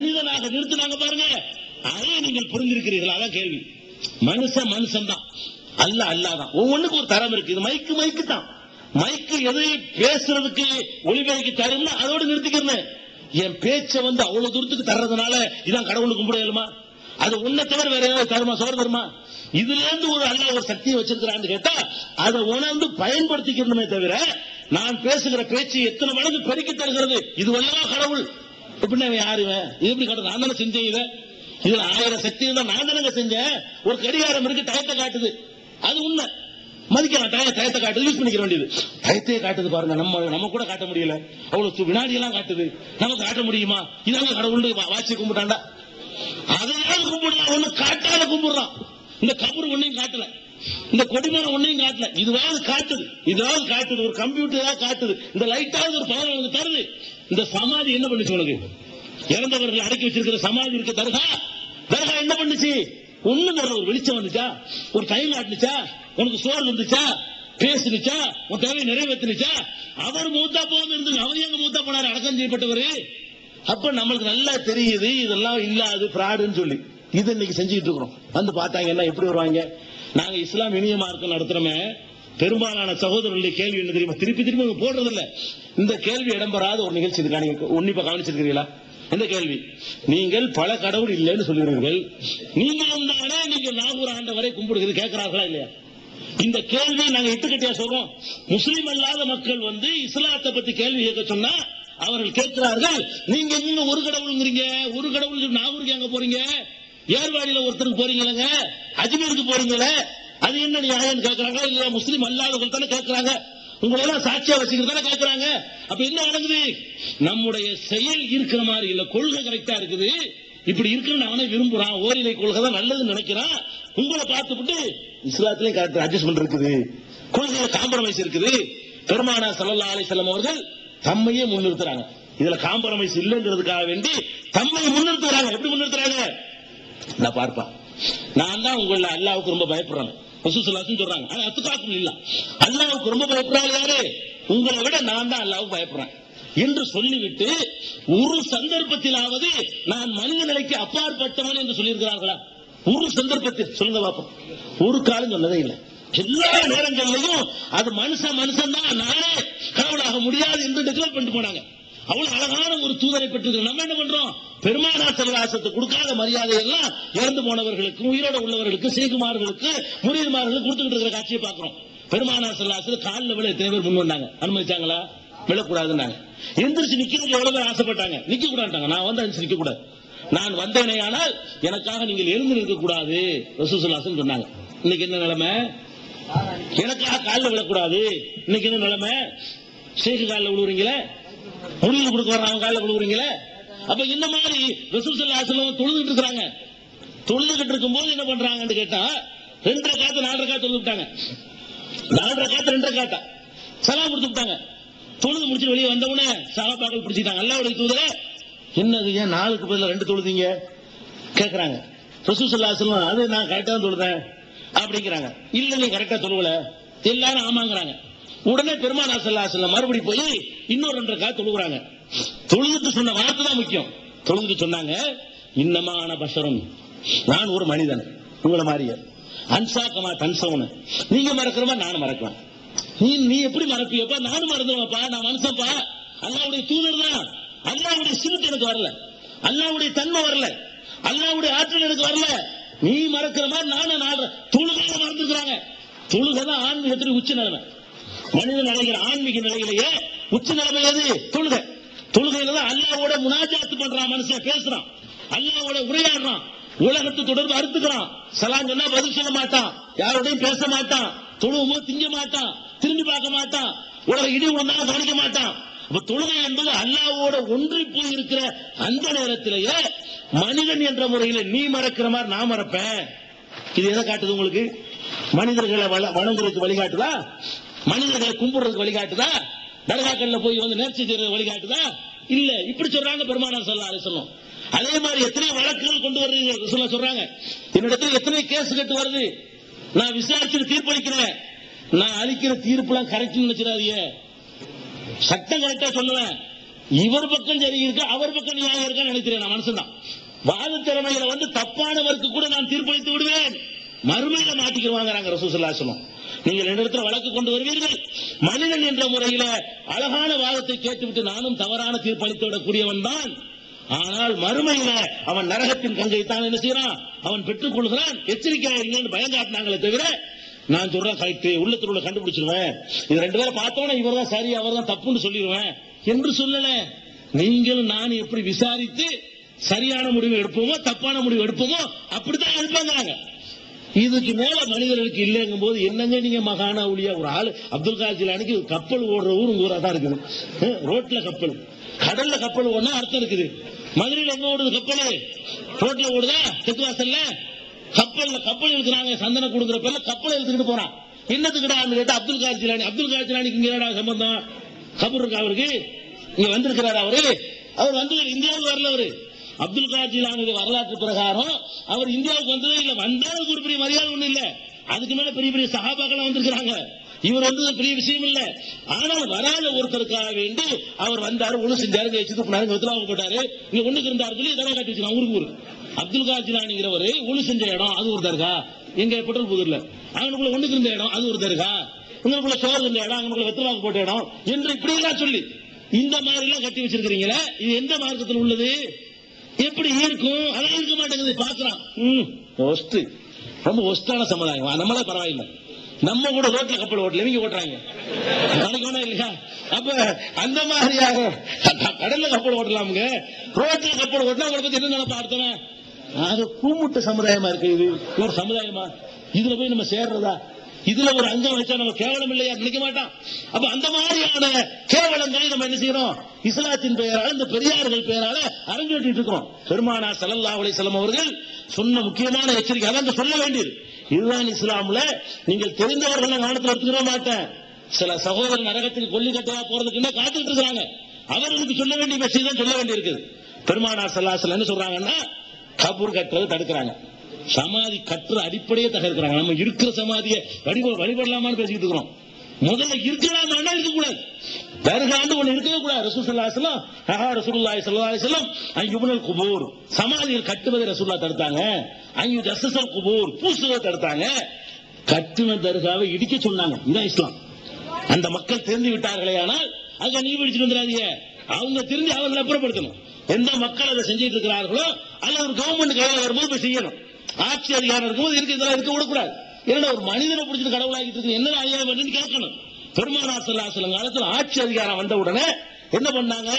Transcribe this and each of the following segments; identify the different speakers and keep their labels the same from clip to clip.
Speaker 1: மனிதனாக நிறுத்தினாங்க பாருங்க. அதை நீங்கள் புரிந்திருக்கிறீர்களா? அதான் கேள்வி. மனுஷன் மனுஷன் தான் அல்ல அல்லாதான். ஒவ்வொன்றுக்கும் ஒரு தரம் இருக்கு. இது மைக்கு மைக்கு தான். மைக்கு எது பேசுறதுக்கு ஒளிபெருக்கு தரும்னா அதோட நிறுத்திக்கிறேன். என் பேச்சை வந்து அவ்வளவு தூரத்துக்கு தர்றதுனால இதான் கடவுளுக்கு கும்பிடலுமா அது உன்னை தவிர வேற ஏதாவது தருமா? சோறு தருமா? இதுல இருந்து ஒரு அல்ல ஒரு சக்தியை வச்சிருக்கிறான்னு கேட்டா அதை உணர்ந்து பயன்படுத்திக்கணுமே தவிர நான் பேசுகிற பேச்சு எத்தனை மடங்கு பெருக்கி தருகிறது? இது வல்லவா கடவுள். எப்படின்னா இவன் யாரு இது எப்படி கடவுள் நான் தானே செஞ்சேன் இதை இதுல ஆயிரம் சக்தி இருந்தா நான் தானங்க செஞ்சேன். ஒரு கடிகாரம் இருக்கு டயத்தை காட்டுது. அது உண்மை. மதிக்கலாம் டய டயத்தை காட்டுது யூஸ் பண்ணிக்க வேண்டியது. டயத்தையே காட்டுது பாருங்க. நம்ம நம்ம கூட காட்ட முடியல. அவ்வளவு வினாடி எல்லாம் காட்டுது. நமக்கு காட்ட முடியுமா? இதாங்க கடவுள் வாட்சி கும்பிட்டாண்டா அதையாவது கும்பிடுறான். ஒண்ணு காட்டாத கும்பிடுறான். இந்த கபர் ஒன்னையும் காட்டல. இந்த கொடிமரம் ஒன்னையும் காட்டல. இதுவாவது காட்டுது. இதுவாவது காட்டுது. ஒரு கம்ப்யூட்டர் காட்டுது. இந்த லைட்டாவது ஒரு பவர் தருது. இந்த சமாதி என்ன பண்ணுச்சு உனக்கு? இறந்தவர்கள் அடக்கி வச்சிருக்கிற சமாதி இருக்க தர்கா? தர்கா என்ன பண்ணுச்சு? ஒண்ணு தரல ஒரு வெளிச்சம் வந்துச்சா? ஒரு டைம் காட்டுச்சா உனக்கு சோறு வந்துச்சா? பேசுனுச்சா? உன் தேவை நிறைவேற்றுனுச்சா அவர் மூத்தா போகாம இருந்தது அவர் எங்க மூத்தா போனாரு? அடக்கம் செய்யப்பட்டவர். அப்ப நம்மளுக்கு நல்லா தெரியுது இதெல்லாம் இல்லாது பிராடுன்னு சொல்லி. இது இன்னைக்கு செஞ்சுக்கிட்டு இருக்கிறோம். வந்து பார்த்தாங்கன்னா எப்படி வருவாங்க? நாங்க இஸ்லாம் இனிய மார்க்கம் நடத்துறோமே. பெரும்பாலான சகோதரர்களுடைய கேள்வி என்ன தெரியுமா? திருப்பி திருப்பி அவங்க இந்த கேள்வி இடம்பெறாத ஒரு நிகழ்ச்சி இருக்கா நீங்க உன்னிப்பா கவனிச்சிருக்கிறீங்களா எந்த கேள்வி. நீங்கள் பல கடவுள் இல்லைன்னு சொல்லுகிறீர்கள். நீங்களும் தானே நீங்க நாகூர் ஆண்டவரை கும்பிடுகிறது. கேட்கிறார்களா இல்லையா? இந்த கேள்வி நாங்க இட்டுக்கட்டியா சொல்றோம். முஸ்லீம் அல்லாத மக்கள் வந்து இஸ்லாத்தை பத்தி கேள்வி கேட்க சொன்னா அவர்கள் கேட்கிறார்கள். நீங்க எங்க ஒரு கடவுளுங்கிறீங்க. ஒரு கடவுள் நாகூருக்கு எங்க போறீங்க? ஏர்வாடியில ஒருத்தருக்கு போறீங்களங்க. அஜ்மீருக்கு போறீங்களே. அது என்ன நியாயம் கேட்கறாங்க இல்ல முஸ்லீம் அல்லாதவர்கள் தானே கேட்கிறாங்க உங்களெல்லாம் சாட்சியா வச்சுக்கிறது தானே அப்ப என்ன நடக்குது? நம்முடைய செயல் இருக்கிற மாதிரி இல்ல கொள்கை கரெக்டா இருக்குது. இப்படி இருக்குன்னு அவனே விரும்புறான். ஓரிலை கொள்கை தான் நல்லதுன்னு நினைக்கிறான். உங்களை பார்த்துவிட்டு இஸ்லாத்திலே கரெக்ட் அட்ஜஸ்ட்மெண்ட் இருக்குது. கொள்கையில காம்ப்ரமைஸ் இருக்குது. பெருமானா சல்லல்லா அலிசல்லம் அவர்கள் தம்மையே முன்னிறுத்துறாங்க. இதுல காம்ப்ரமைஸ் இல்லைங்கிறதுக்காக வேண்டி தம்மை முன்னிறுத்துறாங்க. எப்படி முன்னிறுத்துறாங்க? நான் பார்ப்பா. நான் தான் உங்களை அல்லாவுக்கு ரொம்ப பயப்படுறேன். ரசூசல்லாசும் சொல்றாங்க. ஆனா அத்துக்காக்கும் இல்ல. அல்லாவுக்கு ரொம்ப பயப்படுறாங்க யாரு? உங்களை விட நான் தான் அல்லாவுக்கு பயப்படுறேன். என்று சொல்லிவிட்டு ஒரு சந்தர்ப்பத்திலாவது நான் மனித நிலைக்கு அப்பாற்பட்டவன் என்று சொல்லியிருக்கிறார்களா? ஒரு சந்தர்ப்பத்தில் சொல்லுங்க பாப்போம் ஒரு காலம் சொன்னதே இல்லை. எல்லா நேரங்களிலும் அது மனுஷன் மனுஷன் தான். நானே கடவுளாக முடியாது என்று டிக்ளேர் பண்ணிட்டு போனாங்க. அவ்வளவு அழகான ஒரு தூதரை பெற்று நம்ம என்ன பண்றோம்? பெருமானா செல்வாசத்தை கொடுக்காத மரியாதை எல்லாம் இறந்து போனவர்களுக்கு உயிரோட உள்ளவர்களுக்கு சீகுமார்களுக்கு முனிதுமார்களுக்கு கொடுத்துக்கிட்டு இருக்கிற காட்சியை பார்க்கிறோம். பெருமானா செல்வாசத்துல காலில் விழ எத்தனை பேர் முன் வந்தாங்க? அனுமதிச்சாங்களா? விழக்கூடாதுன்னாங்க. எந்திரிச்சு நிக்கிறதுக்கு எவ்வளவு பேர் ஆசைப்பட்டாங்க? நிக்க கூடாட்டாங்க நான் வந்து அனுப்பிச்சு நிக்க கூடாது நான் வந்தேனே ஆனால் எனக்காக நீங்கள் எழுந்து நிற்க கூடாது ரசூசுல்லாசன் சொன்னாங்க. இன்னைக்கு என்ன நிலைமை? எனக்காக காலில் விழக்கூடாது. இன்னைக்கு என்ன நிலைமை? சேக்கு காலில் விழுவுறீங்களே? முடிவு கொடுக்க வர்றாங்க காலில் விழுவுறீங்களே? அப்ப இந்த மாதிரி ரசூசல்லாசலம் தொழுதுட்டு இருக்கிறாங்க. தொழுதுகிட்டு இருக்கும்போது என்ன பண்றாங்கன்னு கேட்டா ரெண்டரை காத்து நாலரை காத்து தொழுதுட்டாங்க நாலரை காத்து ரெண்டரை காத்தா. சலாம் கொடுத்துட்டாங்க தொழுது முடிச்சு வெளியே வந்தவுடனே சகாபாக்கள் பிடிச்சிட்டாங்க அல்லாவுடைய தூதர என்னது ஏன் நாளுக்கு பதிலாக ரெண்டு தொழுதீங்க? கேக்குறாங்க. ரசூசல்லாசலம் அது நான் கரெக்டா தான் தொழுதேன் அப்படிங்கிறாங்க. இல்ல நீ கரெக்டா தொழுவல. எல்லாரும் ஆமாங்கிறாங்க. உடனே பெருமானா சல்லாசல்ல மறுபடி போய் இன்னொரு ரெண்டரை காத்து தொழுகிறாங்க. தொழுதுட்டு சொன்ன வார்த்தை தான் முக்கியம். தொழுதுட்டு சொன்னாங்க இன்னமான பஷரம். நான் ஒரு மனிதன். உங்களை மாறிய அன்சாக்கமா தன்சவனு. நீங்க மறக்கிற நானும் மறக்கலாம். நீ நீ எப்படி மறப்பியப்பா? நானும் மறந்துடுவேன்ப்பா நான் மனுஷன்ப்பா. அல்லாவுடைய தூதர் தான். அல்லாவுடைய சிமிட் எனக்கு வரல. அல்லாவுடைய தன்மை வரல. அல்லாவுடைய ஆற்றல் எனக்கு வரல. நீ மறக்கிற மாதிரி நானும் நாடுறேன் தொழுகையில மறந்துருக்கிறாங்க. தொழுகை தான் ஆன்மீகத்தின் உச்ச நிலைமை. மனிதன் அடைகிற ஆன்மீக நிலையிலேயே உச்ச நிலைமை எது? தொழுகை. தொழுகையில தான் அல்லாவோட முனாஜாத்து பண்றான் மனுஷன் பேசுறான். அல்லாவோட உரையாடுறான். உலகத்து தொடர்பு அறுத்துக்கிறான். சலான் சொன்னா பதில் சொல்ல மாட்டான். யாரோடையும் பேச மாட்டான். தொழுவுமோ திங்க மாட்டான். திரும்பி பார்க்க மாட்டான். உலக இடி உணர்ந்தாலும் கவனிக்க மாட்டான். அப்ப தொழுகை என்பது அல்லாவோட ஒன்றி போய் இருக்கிற அந்த நேரத்திலேயே மனிதன் என்ற முறையில நீ மறக்கிற மாதிரி நான் மறப்பேன். இது எதை காட்டுது உங்களுக்கு? மனிதர்களை வள- வணங்குறதுக்கு வழிகாட்டுதா? மனிதர்களை கும்பிடுறதுக்கு வழிகாட்டுதா? தர்காக்கள்ல போய் வந்து நேர்ச்சி செய்யறது வழிகாட்டுதா? இல்ல இப்படி சொல்றாங்க பெருமானார் சொல்லா சொல்லும் அதே மாதிரி எத்தனை வழக்குகள் கொண்டு வர்றீங்க சொல்ல சொல்றாங்க. என்னிடத்துல எத்தனை கேஸ் கட்டு வருது. நான் விசாரிச்சு தீர்ப்பளிக்கிறேன் நான் அளிக்கிற தீர்ப்புலாம் கரெக்ட் நினைச்சிடாதீங்க. சட்டம் கரெக்டா சொல்லுவேன். இவர் பக்கம் சரி இருக்கு அவர் பக்கம் நியாயம் இருக்கான்னு நினைக்கிறேன் நான் மனுஷன் தான் வாத திறமையில வந்து தப்பானவருக்கு கூட நான் தீர்ப்பளித்து விடுவேன். மறுமையில மாட்டிக்குவாங்கிறாங்க ரசூசல்லா சொல்லும் நீங்கள் இடத்துல வழக்கு கொண்டு வருவீர்கள். மனிதன் என்ற முறையில அழகான வாதத்தை கேட்டுவிட்டு நானும் தவறான தீர்ப்பளித்து விடக்கூடியவன் தான். ஆனால் மறுமையில அவன் நரகத்தின் கங்கை தான் என்ன செய்யறான் அவன் பெற்றுக் கொள்கிறான். எச்சரிக்கையாயிருங்கன்னு பயம் காட்டினாங்களே தவிர நான் சொல்றேன் கரெக்ட் உள்ளத்தில் உள்ள கண்டுபிடிச்சிருவேன். இது ரெண்டு பேரும் பார்த்தோன்னா இவர் தான் சரி அவர் தான் தப்புன்னு சொல்லிடுவேன் என்று சொல்லல. நீங்கள் நான் எப்படி விசாரித்து சரியான முடிவு எடுப்போமோ தப்பான முடிவு எடுப்போமோ அப்படித்தான் எடுப்பாங்கிறாங்க இதுக்கு மேல மனிதர்களுக்கு இல்லைங்கும் போது என்னங்க நீங்க மகானா ஒளியா? ஒரு ஆளு அப்துல் கார் கப்பல் ஓடுற ஊர் உங்க ஊரா தான் இருக்குது ரோட்ல கப்பல். கடல்ல கப்பல் ஓடுனா அர்த்தம் இருக்குது. மதுரையில் எங்க ஓடுது கப்பல்? ரோட்ல ஓடுதா? தெற்கு வாசல்ல? கப்பல்ல கப்பல் இழுக்கிறாங்க. சந்தனம் கொடுக்குற பேர்ல கப்பல் இழுத்துக்கிட்டு போறான். என்னத்துக்குடான்னு கேட்டா அப்துல் கார் அப்துல் கார் இங்க என்னடா சம்பந்தம்? கபூர் இருக்கா அவருக்கு? இங்க வந்திருக்கிறாரு அவரு. அவர் வந்து இந்தியாவுக்கு வரல அவரு. அப்துல் கார் வரலாற்று பிரகாரம் அவர் இந்தியாவுக்கு வந்ததே இல்ல. வந்தாலும் ஒரு பெரிய மரியாதை ஒண்ணு இல்ல. அதுக்கு மேல பெரிய பெரிய சகாபாக்கள் வந்திருக்கிறாங்க. இவர் வந்தது பெரிய விஷயம் இல்ல. ஆனால் வராத ஒருத்தருக்காக வேண்டி அவர் வந்தாரு ஒண்ணு செஞ்சாரு வச்சு துப்புனாரு வெத்தலாக போட்டாரு. இங்க ஒண்ணுக்கு இருந்தாரு சொல்லி இதெல்லாம் காட்டி வச்சுக்கலாம் ஊருக்கு அப்துல் காஜிலானிங்கிறவர் ஒண்ணு செஞ்ச இடம் அது ஒரு தருகா எங்க பெட்ரோல் புதூர்ல அவனுக்குள்ள ஒண்ணுக்கு இருந்த இடம் அது ஒரு தருகா உங்களுக்குள்ள சோறு இருந்த இடம் அவங்களுக்குள்ள வெத்தலாக போட்ட இடம் என்று இப்படி எல்லாம் சொல்லி இந்த மாதிரி எல்லாம் கட்டி வச்சிருக்கிறீங்களே இது எந்த மார்க்கத்தில் உள்ளது? எப்படி இருக்கும்? அதெல்லாம் இருக்க மாட்டேங்குது. பாக்குறான் ம். ஒஸ்ட் ரொம்ப ஒஸ்டான சமுதாயம். நம்மளே பரவாயில்லை. நம்ம கூட ரோட்ல கப்பல் ஓட்டல. இவங்க ஓட்டுறாங்க. நினைக்கணும் இல்லையா அப்ப அந்த மாதிரியாக கடல்ல கப்பல் ஓட்டலாமுங்க. ரோட்ல கப்பல் ஓட்டினா உங்களை பத்தி என்ன நினைப்பா அர்த்தம்? அது கூமுட்ட சமுதாயமா இருக்கு இது. ஒரு சமுதாயமா? இதுல போய் நம்ம சேர்றதா? இதுல ஒரு அங்கம் வச்சா நம்ம கேவலம் இல்லையா? நினைக்க மாட்டான் அப்ப அந்த மாதிரியான கேவலங்களை நம்ம என்ன செய்யறோம்? இஸ்லாத்தின் பெயரால இந்த பெரியார்கள் பெயரால அரங்கேற்றிட்டு இருக்கோம். பெருமானா ஸல்லல்லாஹு அலைஹி அவர்கள் சொன்ன முக்கியமான எச்சரிக்கை அதான் சொல்ல வேண்டியது. இதுதான் இஸ்லாம்ல நீங்கள் தெரிந்தவர்கள் கவனத்தில் எடுத்துக்கிற மாட்டேன். சில சகோதரர் நரகத்துக்கு கொல்லி கட்டையா போறதுக்கு என்ன காத்துக்கிட்டு இருக்காங்க அவர்களுக்கு சொல்ல வேண்டிய மெசேஜ் தான் சொல்ல வேண்டியிருக்குது பெருமானார் ஸல்லல்லாஹு என்ன சொல்றாங்கன்னா கபூர் கட்டுறது தடுக்கிறாங்க. சமாதி கட்டுற அடிப்படையே தகர்க்கிறாங்க. நம்ம இருக்கிற சமாதியை வழிப வழிபடலாமான்னு பேசிக்கிட்டு இருக்கிறோம். முதல்ல இருக்கலாமா இருக்கக்கூடாது. தர்காண்டு ஒண்ணு இருக்கவே கூடாது. ரசூலுல்லாஹிஸ்லாம் ஹஹா ரசூலுல்லாஹி ஸல்லல்லாஹு அலைஹி வஸல்லம் குபூர். சமாதியில் கட்டுவதை ரசூல்லா தடுத்தாங்க. அங்கு ஜசசல் குபூர் பூசுவதை தடுத்தாங்க. கட்டுன தர்காவை இடிக்க சொன்னாங்க. இதான் இஸ்லாம். அந்த மக்கள் தெரிந்து விட்டார்களே ஆனால் அங்க நீ பிடிச்சிட்டு வந்துடாதீங்க. அவங்க தெரிஞ்சு அவங்களை அப்புறப்படுத்தணும். எந்த மக்கள் அதை செஞ்சிட்டு இருக்கிறார்களோ அல்ல ஒரு கவர்மெண்ட் கையில் வரும்போது செய்யணும். ஆட்சி அதிகாரம் இருக்கும்போது இருக்கு இதெல்லாம் இருக்க விடக்கூடாது ஏன்னா ஒரு மனிதனை பிடிச்சிட்டு கடவுளாக்கிட்டு இருக்கு என்ன ஐயா வேணும்னு கேட்கணும். பெருமானார் ஸல்லல்லாஹு காலத்துல ஆட்சி அதிகாரம் வந்த உடனே என்ன பண்ணாங்க?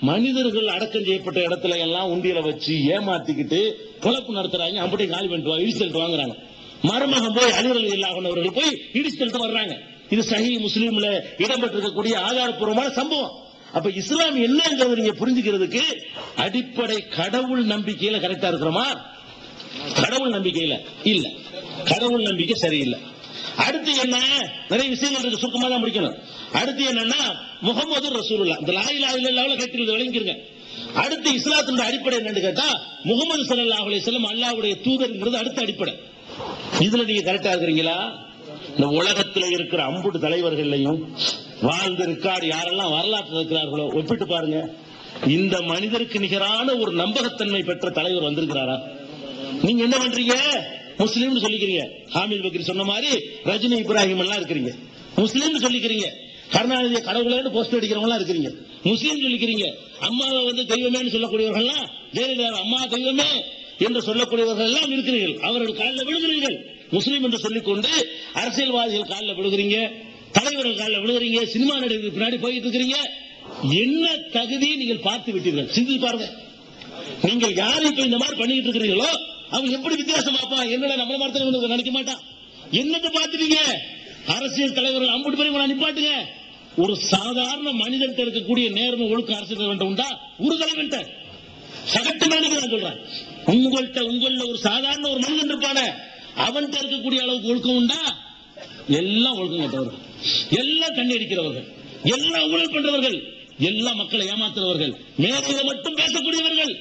Speaker 1: மனிதர்கள் அடக்கம் செய்யப்பட்ட இடத்துல எல்லாம் உண்டியல வச்சு ஏமாத்திக்கிட்டு பொழப்பு நடத்துறாங்க. அப்படியே காலி பண்ணிட்டு வா இடிச்சு தள்ளிட்டு வாங்குறாங்க. மருமகன் போய் அலிரல் இல்லாதவர்கள் போய் இடிச்சு தள்ளிட்டு வர்றாங்க. இது சஹி முஸ்லீம்ல இடம்பெற்றிருக்கக்கூடிய ஆதாரப்பூர்வமான சம்பவம். அப்ப இஸ்லாம் என்னங்கிறது நீங்க புரிஞ்சுக்கிறதுக்கு அடிப்படை கடவுள் நம்பிக்கையில கரெக்டா இருக்கிறோமா? கடவுள் நம்பிக்கையில இல்ல. கடவுள் நம்பிக்கை சரியில்லை. அடுத்து என்ன? நிறைய விஷயங்கள் இருக்கு சுருக்கமா தான் முடிக்கணும். அடுத்து என்னன்னா முகமது ரசூலுல்லா இந்த லாயிலா இல்ல கேட்டு விளங்கிருங்க. அடுத்து இஸ்லாத்தின் அடிப்படை என்னன்னு கேட்டா முகமது சல்லா அலி செல்லம் அல்லாவுடைய தூதர்ங்கிறது அடுத்த அடிப்படை. இதுல நீங்க கரெக்டா இருக்கிறீங்களா? இந்த உலகத்துல இருக்கிற அம்புட்டு தலைவர்களையும் வாழ்ந்து இருக்கார் யாரெல்லாம் வரலாற்று இருக்கிறார்களோ ஒப்பிட்டு பாருங்க. இந்த மனிதருக்கு நிகரான ஒரு நம்பகத்தன்மை பெற்ற தலைவர் வந்திருக்கிறாரா? நீங்க என்ன பண்றீங்க? முஸ்லீம்னு சொல்லிக்கிறீங்க. ஹாமித் பக்ரி சொன்ன மாதிரி ரஜினி இப்ராஹிம் எல்லாம் இருக்கிறீங்க. முஸ்லீம்னு சொல்லிக்கிறீங்க. கருணாநிதியை கடவுளேன்னு போஸ்ட் அடிக்கிறவங்களாம் இருக்கிறீங்க. முஸ்லீம் சொல்லிக்கிறீங்க. அம்மாவை வந்து தெய்வமேன்னு சொல்லக்கூடியவர்கள்லாம் ஜெயலலிதா அம்மா தெய்வமே என்று சொல்லக்கூடியவர்கள் எல்லாம் இருக்கிறீர்கள். அவர்கள் காலில் விழுகிறீர்கள். முஸ்லீம் என்று சொல்லிக்கொண்டு அரசியல்வாதிகள் காலில் விழுகிறீங்க. தலைவர்கள் காலில் விழுகிறீங்க. சினிமா நடிகர்கள் பின்னாடி போயிட்டு இருக்கிறீங்க. என்ன தகுதியை நீங்கள் பார்த்து விட்டீர்கள்? சிந்தித்து பாருங்க. நீங்கள் யார் இப்ப இந்த மாதிரி பண்ணிட்டு இருக்கிறீங்களோ அவன் எப்படி வித்தியாசம் பார்ப்பான் என்னடா நம்மள மாதிரி நினைக்க மாட்டான் என்னத்தை பார்த்துட்டீங்க? அரசியல் தலைவர்கள் அம்புட்டு பெரிய நிப்பாட்டுங்க. ஒரு சாதாரண மனிதன் இருக்கக்கூடிய நேர்மை ஒழுக்க அரசியல் தலைவன் உண்டா? ஒரு தலைவன் சகட்டு மனிதன் நான் சொல்றேன். உங்கள்கிட்ட உங்கள ஒரு சாதாரண ஒரு மனிதன் இருப்பான அவன்கிட்ட இருக்கக்கூடிய அளவுக்கு ஒழுக்கம் உண்டா? எல்லாம் ஒழுக்கம் கட்டவர்கள். எல்லாம் கண்ணி அடிக்கிறவர்கள். எல்லாம் ஊழல் பண்றவர்கள். எல்லா மக்களை ஏமாத்துறவர்கள். மேடையில மட்டும் பேசக்கூடியவர்கள்.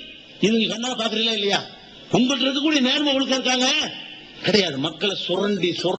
Speaker 1: இது நீங்க கண்ணா பாக்குறீங்களா இல்லையா? உங்கள்கிட்ட இருக்கக்கூடிய நேர்மை ஒழுக்கம் இருக்காங்க? கிடையாது. மக்களை சுரண்டி சுரண்டி